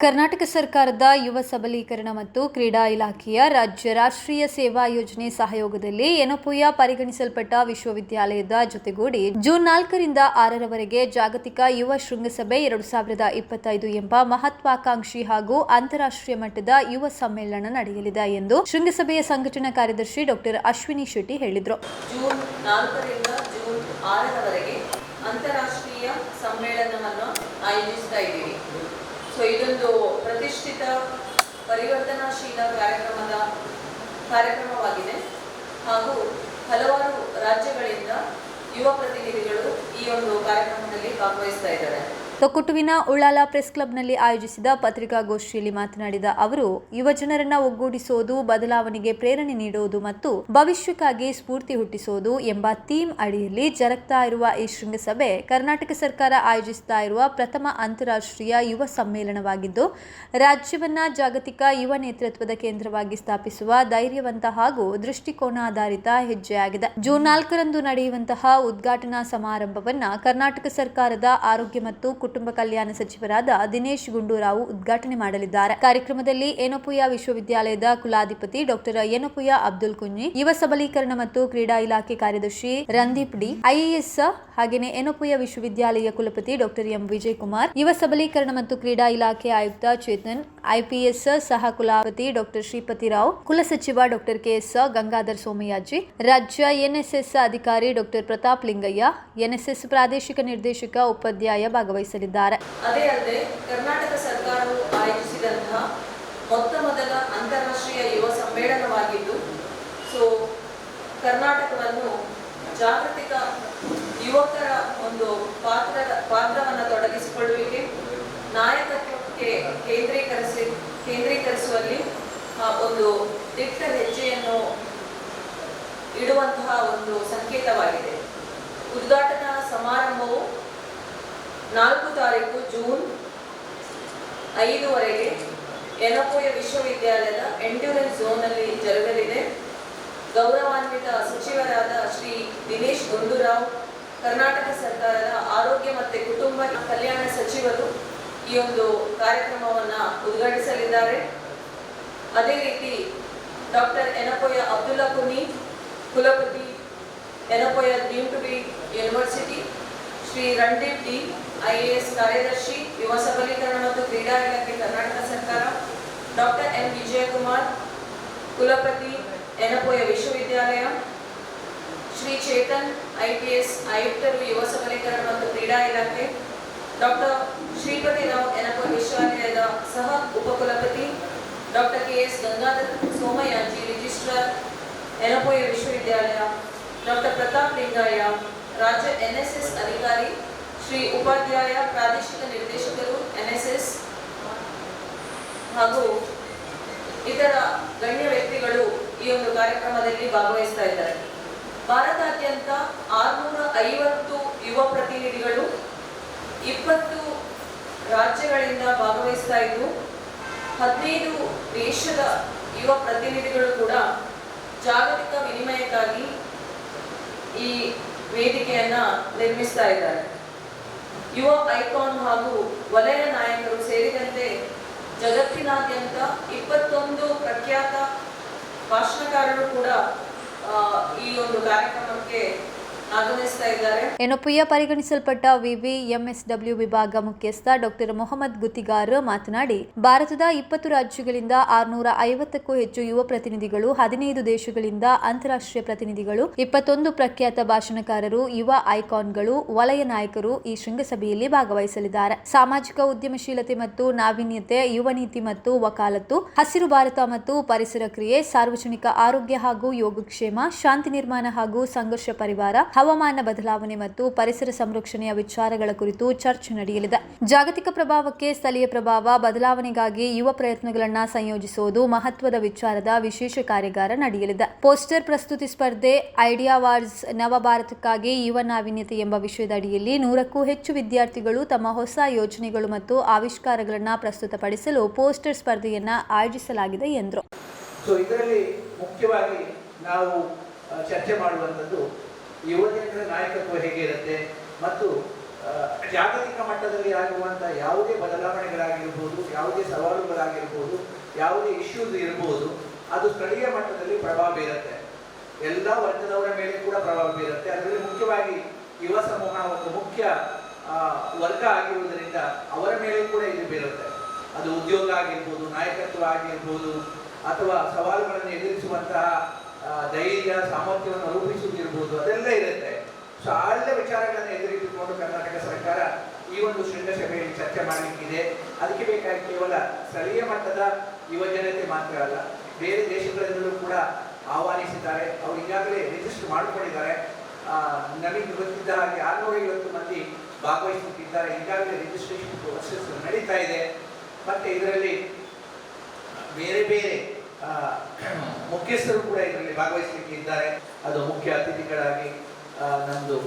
ಕರ್ನಾಟಕ ಸರ್ಕಾರದ ಯುವ ಸಬಲೀಕರಣ ಮತ್ತು ಕ್ರೀಡಾ ಇಲಾಖೆಯ ರಾಜ್ಯ ರಾಷ್ಟ್ರೀಯ ಸೇವಾ ಯೋಜನೆ ಸಹಯೋಗದಲ್ಲಿ ಎನಪುಯ ಪರಿಗಣಿಸಲ್ಪಟ್ಟ ವಿಶ್ವವಿದ್ಯಾಲಯದ ಜೊತೆಗೂಡಿ ಜೂನ್ ನಾಲ್ಕರಿಂದ ಆರರವರೆಗೆ ಜಾಗತಿಕ ಯುವ ಶೃಂಗಸಭೆ ಎರಡು ಸಾವಿರದ ಇಪ್ಪತ್ತೈದು ಎಂಬ ಮಹತ್ವಾಕಾಂಕ್ಷಿ ಹಾಗೂ ಅಂತಾರಾಷ್ಟ್ರೀಯ ಮಟ್ಟದ ಯುವ ಸಮ್ಮೇಳನ ನಡೆಯಲಿದೆ ಎಂದು ಶೃಂಗಸಭೆಯ ಸಂಘಟನಾ ಕಾರ್ಯದರ್ಶಿ ಡಾಕ್ಟರ್ ಅಶ್ವಿನಿ ಶೆಟ್ಟಿ ಹೇಳಿದರು. ಅಂತಾರಾಷ್ಟ್ರೀಯ ಸಮ್ಮೇಳನವನ್ನು ಆಯೋಜಿಸ್ತಾ ಸೊ ಇದೊಂದು ಪ್ರತಿಷ್ಠಿತ ಪರಿವರ್ತನಾಶೀಲ ಕಾರ್ಯಕ್ರಮದ ಕಾರ್ಯಕ್ರಮವಾಗಿದೆ. ಹಾಗೂ ಹಲವಾರು ರಾಜ್ಯಗಳಿಂದ ಯುವ ಪ್ರತಿನಿಧಿಗಳು ಈ ಒಂದು ಕಾರ್ಯಕ್ರಮದಲ್ಲಿ ಭಾಗವಹಿಸ್ತಾ ಇದ್ದಾರೆ. ತೊಕ್ಕುಟುವಿನ ಉಳ್ಳಾಲ ಪ್ರೆಸ್ ಕ್ಲಬ್ನಲ್ಲಿ ಆಯೋಜಿಸಿದ ಪತ್ರಿಕಾಗೋಷ್ಠಿಯಲ್ಲಿ ಮಾತನಾಡಿದ ಅವರು ಯುವಜನರನ್ನ ಒಗ್ಗೂಡಿಸೋದು, ಬದಲಾವಣೆಗೆ ಪ್ರೇರಣೆ ನೀಡುವುದು ಮತ್ತು ಭವಿಷ್ಯಕ್ಕಾಗಿ ಸ್ಫೂರ್ತಿ ಹುಟ್ಟಿಸೋದು ಎಂಬ ಥೀಮ್ ಅಡಿಯಲ್ಲಿ ಜರುಗ್ತಾ ಇರುವ ಈ ಶೃಂಗಸಭೆ ಕರ್ನಾಟಕ ಸರ್ಕಾರ ಆಯೋಜಿಸ್ತಾ ಇರುವ ಪ್ರಥಮ ಅಂತಾರಾಷ್ಟ್ರೀಯ ಯುವ ಸಮ್ಮೇಳನವಾಗಿದ್ದು, ರಾಜ್ಯವನ್ನ ಜಾಗತಿಕ ಯುವ ನೇತೃತ್ವದ ಕೇಂದ್ರವಾಗಿ ಸ್ಥಾಪಿಸುವ ಧೈರ್ಯವಂತ ಹಾಗೂ ದೃಷ್ಟಿಕೋನ ಆಧಾರಿತ ಹೆಜ್ಜೆಯಾಗಿದೆ. ಜೂನ್ ನಾಲ್ಕರಂದು ನಡೆಯುವಂತಹ ಉದ್ಘಾಟನಾ ಸಮಾರಂಭವನ್ನ ಕರ್ನಾಟಕ ಸರ್ಕಾರದ ಆರೋಗ್ಯ ಮತ್ತು ಕುಟುಂಬ ಕಲ್ಯಾಣ ಸಚಿವರಾದ ದಿನೇಶ್ ಗುಂಡೂರಾವ್ ಉದ್ಘಾಟನೆ ಮಾಡಲಿದ್ದಾರೆ. ಕಾರ್ಯಕ್ರಮದಲ್ಲಿ ಏನಪುಯ ವಿಶ್ವವಿದ್ಯಾಲಯದ ಕುಲಾಧಿಪತಿ ಡಾಕ್ಟರ್ ಏನಪುಯ ಅಬ್ದುಲ್ ಕುಂಜಿ ಯುವ ಸಬಲೀಕರಣ ಮತ್ತು ಕ್ರೀಡಾ ಇಲಾಖೆ ಕಾರ್ಯದರ್ಶಿ ರಂದೀಪ್ ಡಿ ಐಎಎಸ್ ಹಾಗೆಯೇ ಎನೋಪುಯ ವಿಶ್ವವಿದ್ಯಾಲಯ ಕುಲಪತಿ ಡಾಕ್ಟರ್ ಎಂ ವಿಜಯ್ ಕುಮಾರ್ ಯುವ ಸಬಲೀಕರಣ ಮತ್ತು ಕ್ರೀಡಾ ಇಲಾಖೆ ಆಯುಕ್ತ ಚೇತನ್ ಐಪಿಎಸ್ ಸಹ ಕುಲಾಪತಿ doctor Shripati Rao ಕುಲಸಚಿವ doctor K S Gangadhar Somayaji, ರಾಜ್ಯ ಎನ್ಎಸ್ಎಸ್ ಅಧಿಕಾರಿ ಡಾಕ್ಟರ್ ಪ್ರತಾಪ್ ಲಿಂಗಯ್ಯ, ಎನ್ಎಸ್ಎಸ್ ಪ್ರಾದೇಶಿಕ ನಿರ್ದೇಶಕ ಉಪಾಧ್ಯಾಯ ಭಾಗವಹಿಸಲಿದ್ದಾರೆ. ಮೊತ್ತ ಮೊದಲ ಅಂತಾರಾಷ್ಟ್ರೀಯ ಯುವ ಸಮ್ಮೇಳನವಾಗಿದ್ದು, ಸೊ ಕರ್ನಾಟಕವನ್ನು ಜಾಗತಿಕ ಯುವಕರ ಒಂದು ಪಾತ್ರ ಪಾತ್ರವನ್ನು ತೊಡಗಿಸಿಕೊಳ್ಳುವಿಕೆ, ನಾಯಕತ್ವಕ್ಕೆ ಕೇಂದ್ರೀಕರಿಸಿ, ಕೇಂದ್ರೀಕರಿಸುವಲ್ಲಿ ಒಂದು ದಿಟ್ಟ ಹೆಜ್ಜೆಯನ್ನು ಇಡುವಂತಹ ಒಂದು ಸಂಕೇತವಾಗಿದೆ. ಉದ್ಘಾಟನಾ ಸಮಾರಂಭವು ನಾಲ್ಕು ತಾರೀಕು ಜೂನ್ ಐದುವರೆಗೆ ಯನಪೋಯ ವಿಶ್ವವಿದ್ಯಾಲಯದ ಎಂಡ್ಯೂರೆನ್ಸ್ ಝೋನಲ್ಲಿ ಜರುಗಲಿದೆ. ಗೌರವಾನ್ವಿತ ಸಚಿವರಾದ ಶ್ರೀ ದಿನೇಶ್ ಗುಂಡೂರಾವ್ ಕರ್ನಾಟಕ ಸರ್ಕಾರದ ಆರೋಗ್ಯ ಮತ್ತು ಕುಟುಂಬ ಕಲ್ಯಾಣ ಸಚಿವರು ಈ ಒಂದು ಕಾರ್ಯಕ್ರಮವನ್ನು ಉದ್ಘಾಟಿಸಲಿದ್ದಾರೆ. ಅದೇ ರೀತಿ ಡಾಕ್ಟರ್ ಎನಪೋಯ ಅಬ್ದುಲ್ಲಾ ಕುನಿ, ಕುಲಪತಿ Yenepoya deemed to be university, Shri Randeep D I A S ಕಾರ್ಯದರ್ಶಿ, ಯುವ ಸಬಲೀಕರಣ ಮತ್ತು ಕ್ರೀಡಾ ಇಲಾಖೆ ಕರ್ನಾಟಕ ಸರ್ಕಾರ, ಡಾಕ್ಟರ್ ಎನ್. ವಿಜಯಕುಮಾರ್, ಕುಲಪತಿ ಎನಪೋಯ ವಿಶ್ವವಿದ್ಯಾಲಯ ಶ್ರೀ ಚೇತನ್ ಐಪಿಎಸ್ ಆಯುಕ್ತರು ಯುವ ಸಬಲೀಕರಣ ಮತ್ತು ಕ್ರೀಡಾ ಇಲಾಖೆ, ಡಾಕ್ಟರ್ ಶ್ರೀಪತಿ ರಾವ್ ಎನಪೋಯ ವಿಶ್ವವಿದ್ಯಾಲಯದ ಸಹ ಉಪಕುಲಪತಿ, doctor K S Gangadhar Somayaji, registrar Yenepoya ವಿಶ್ವವಿದ್ಯಾಲಯ, ಡಾಕ್ಟರ್ ಪ್ರತಾಪ್ ಲಿಂಗಾಯ, ರಾಜ್ಯ ಎನ್ಎಸ್ಎಸ್ ಅಧಿಕಾರಿ, ಶ್ರೀ ಉಪಾಧ್ಯಾಯ ಪ್ರಾದೇಶಿಕ ನಿರ್ದೇಶಕರು ಎನ್ಎಸ್ಎಸ್ ಹಾಗೂ ಇತರ ಗಣ್ಯ ವ್ಯಕ್ತಿಗಳು ಈ ಒಂದು ಕಾರ್ಯಕ್ರಮದಲ್ಲಿ ಭಾಗವಹಿಸ್ತಾ ಇದ್ದಾರೆ. ಭಾರತಾದ್ಯಂತ ಆರುನೂರ ಐವತ್ತು ಯುವ ಪ್ರತಿನಿಧಿಗಳು ಇಪ್ಪತ್ತು ರಾಜ್ಯಗಳಿಂದ ಭಾಗವಹಿಸ್ತಾ ಇದ್ದು ಹದಿನೈದು ದೇಶದ ಯುವ ಪ್ರತಿನಿಧಿಗಳು ಕೂಡ ಜಾಗತಿಕ ವಿನಿಮಯಕ್ಕಾಗಿ ಈ ವೇದಿಕೆಯನ್ನ ನಿರ್ಮಿಸ್ತಾ ಇದ್ದಾರೆ. ಯುವ ಐಕಾನ್ ಹಾಗೂ ವಲಯ ನಾಯಕರು ಸೇರಿದಂತೆ ಜಗತ್ತಿನಾದ್ಯಂತ ಇಪ್ಪತ್ತೊಂದು ಪ್ರಖ್ಯಾತ ಭಾಷಣಕಾರರು ಕೂಡ ಈ ಒಂದು ಕಾರ್ಯಕ್ರಮಕ್ಕೆ ಇದ್ದಾರೆ. ಎನೊಪುಯ ಪರಿಗಣಿಸಲ್ಪಟ್ಟ ವಿವಿ ಎಂಎಸ್ಡಬ್ಲ್ಯೂ ವಿಭಾಗ ಮುಖ್ಯಸ್ಥ ಡಾಕ್ಟರ್ ಮೊಹಮ್ಮದ್ ಗುತ್ತಿಗಾರ್ ಮಾತನಾಡಿ, ಭಾರತದ ಇಪ್ಪತ್ತು ರಾಜ್ಯಗಳಿಂದ ಆರುನೂರ ಐವತ್ತಕ್ಕೂ ಹೆಚ್ಚು ಯುವ ಪ್ರತಿನಿಧಿಗಳು, ಹದಿನೈದು ದೇಶಗಳಿಂದ ಅಂತಾರಾಷ್ಟ್ರೀಯ ಪ್ರತಿನಿಧಿಗಳು, ಇಪ್ಪತ್ತೊಂದು ಪ್ರಖ್ಯಾತ ಭಾಷಣಕಾರರು, ಯುವ ಐಕಾನ್ಗಳು, ವಲಯ ನಾಯಕರು ಈ ಶೃಂಗಸಭೆಯಲ್ಲಿ ಭಾಗವಹಿಸಲಿದ್ದಾರೆ. ಸಾಮಾಜಿಕ ಉದ್ಯಮಶೀಲತೆ ಮತ್ತು ನಾವೀನ್ಯತೆ, ಯುವ ನೀತಿ ಮತ್ತು ವಕಾಲತ್ತು, ಹಸಿರು ಭಾರತ ಮತ್ತು ಪರಿಸರ ಕ್ರಿಯೆ, ಸಾರ್ವಜನಿಕ ಆರೋಗ್ಯ ಹಾಗೂ ಯೋಗಕ್ಷೇಮ, ಶಾಂತಿ ನಿರ್ಮಾಣ ಹಾಗೂ ಸಂಘರ್ಷ ಪರಿವಾರ ಹವಾಮಾನ ಬದಲಾವಣೆ ಮತ್ತು ಪರಿಸರ ಸಂರಕ್ಷಣೆಯ ವಿಚಾರಗಳ ಕುರಿತು ಚರ್ಚೆ ನಡೆಯಲಿದೆ. ಜಾಗತಿಕ ಪ್ರಭಾವಕ್ಕೆ ಸ್ಥಳೀಯ ಪ್ರಭಾವ, ಬದಲಾವಣೆಗಾಗಿ ಯುವ ಪ್ರಯತ್ನಗಳನ್ನು ಸಂಯೋಜಿಸುವುದು ಮಹತ್ವದ ವಿಚಾರದ ವಿಶೇಷ ಕಾರ್ಯಾಗಾರ ನಡೆಯಲಿದೆ. ಪೋಸ್ಟರ್ ಪ್ರಸ್ತುತಿ ಸ್ಪರ್ಧೆ, ಐಡಿಯಾ ವಾರ್ಸ್ ನವ ಭಾರತಕ್ಕಾಗಿ ಯುವ ನಾವೀನ್ಯತೆ ಎಂಬ ವಿಷಯದ ಅಡಿಯಲ್ಲಿ ನೂರಕ್ಕೂ ಹೆಚ್ಚು ವಿದ್ಯಾರ್ಥಿಗಳು ತಮ್ಮ ಹೊಸ ಯೋಜನೆಗಳು ಮತ್ತು ಆವಿಷ್ಕಾರಗಳನ್ನು ಪ್ರಸ್ತುತಪಡಿಸಲು ಪೋಸ್ಟರ್ ಸ್ಪರ್ಧೆಯನ್ನ ಆಯೋಜಿಸಲಾಗಿದೆ ಎಂದರು. ಸೊ ಇದರಲ್ಲಿ ಮುಖ್ಯವಾಗಿ ನಾವು ಚರ್ಚೆ ಮಾಡುವಂಥದ್ದು ಯುವಜನರ ನಾಯಕತ್ವ ಹೇಗಿರುತ್ತೆ ಮತ್ತು ಜಾಗತಿಕ ಮಟ್ಟದಲ್ಲಿ ಆಗುವಂತಹ ಯಾವುದೇ ಬದಲಾವಣೆಗಳಾಗಿರ್ಬೋದು, ಯಾವುದೇ ಸವಾಲುಗಳಾಗಿರ್ಬೋದು, ಯಾವುದೇ ಇಶ್ಯೂಸ್ ಇರ್ಬೋದು, ಅದು ಸ್ಥಳೀಯ ಮಟ್ಟದಲ್ಲಿ ಪ್ರಭಾವ ಬೀರುತ್ತೆ. ಎಲ್ಲ ವರ್ಗದವರ ಮೇಲೆ ಕೂಡ ಪ್ರಭಾವ ಬೀರುತ್ತೆ. ಅದರಲ್ಲಿ ಮುಖ್ಯವಾಗಿ ಯುವ ಸಮೂಹ ಒಂದು ಮುಖ್ಯ ವರ್ಗ ಆಗಿರುವುದರಿಂದ ಅವರ ಮೇಲೆ ಕೂಡ ಇದು ಬೀರುತ್ತೆ. ಅದು ಉದ್ಯೋಗ ಆಗಿರ್ಬೋದು, ನಾಯಕತ್ವ ಆಗಿರ್ಬೋದು, ಅಥವಾ ಸವಾಲುಗಳನ್ನು ಎದುರಿಸುವಂತಹ ಧೈರ್ಯ, ಸಾಮರ್ಥ್ಯವನ್ನು ರೂಪಿಸುವುದಿರ್ಬೋದು ಅದೆಲ್ಲ ಇರುತ್ತೆ. ಸೊ ವಿಚಾರಗಳನ್ನು ಎದುರಿಟ್ಟುಕೊಂಡು ಕರ್ನಾಟಕ ಸರ್ಕಾರ ಈ ಒಂದು ಶೃಂಗಸಭೆಯಲ್ಲಿ ಚರ್ಚೆ ಮಾಡಲಿಕ್ಕಿದೆ. ಅದಕ್ಕೆ ಬೇಕಾಗಿ ಕೇವಲ ಸ್ಥಳೀಯ ಮಟ್ಟದ ಯುವಜನತೆ ಮಾತ್ರ ಅಲ್ಲ, ಬೇರೆ ದೇಶಗಳಿಂದಲೂ ಕೂಡ ಆಹ್ವಾನಿಸಿದ್ದಾರೆ. ಅವರು ಈಗಾಗಲೇ ರಿಜಿಸ್ಟರ್ ಮಾಡಿಕೊಂಡಿದ್ದಾರೆ. ನಮಗೆ ಗೊತ್ತಿದ್ದ ಹಾಗೆ ಆರುನೂರ ಐವತ್ತು ಮಂದಿ ಭಾಗವಹಿಸುತ್ತಿದ್ದಾರೆ. ಈಗಾಗಲೇ ರಿಜಿಸ್ಟ್ರೇಷನ್ ಪ್ರೊಸೆಸ್ ನಡೀತಾ ಇದೆ. ಮತ್ತೆ ಇದರಲ್ಲಿ ಬೇರೆ ಬೇರೆ ಮುಖ್ಯಸ್ಥರು ಕೂಡ ಇದರಲ್ಲಿ ಭಾಗವಹಿಸಲಿಕ್ಕೆ ಇದ್ದಾರೆ. ಅದು ಮುಖ್ಯ ಅತಿಥಿಗಳಾಗಿ ನಮ್ಮದು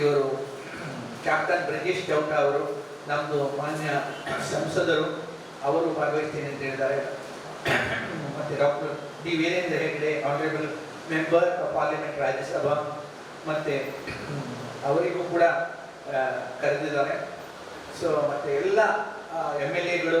ಇವರು ಕ್ಯಾಪ್ಟನ್ ಬ್ರಜೇಶ್ ಚೌಟ ಅವರು ನಮ್ಮದು ಮಾನ್ಯ ಸಂಸದರು, ಅವರು ಭಾಗವಹಿಸ್ತೀನಿ ಅಂತ ಹೇಳಿದ್ದಾರೆ. ಮತ್ತು doctor D Veerendra Heggade honourable member parliament Rajya Sabha, ಮತ್ತು ಅವರಿಗೂ ಕೂಡ ಕರೆದಿದ್ದಾರೆ. ಸೊ ಮತ್ತು ಎಲ್ಲ ಎಂ ಎಲ್ ಎಗಳು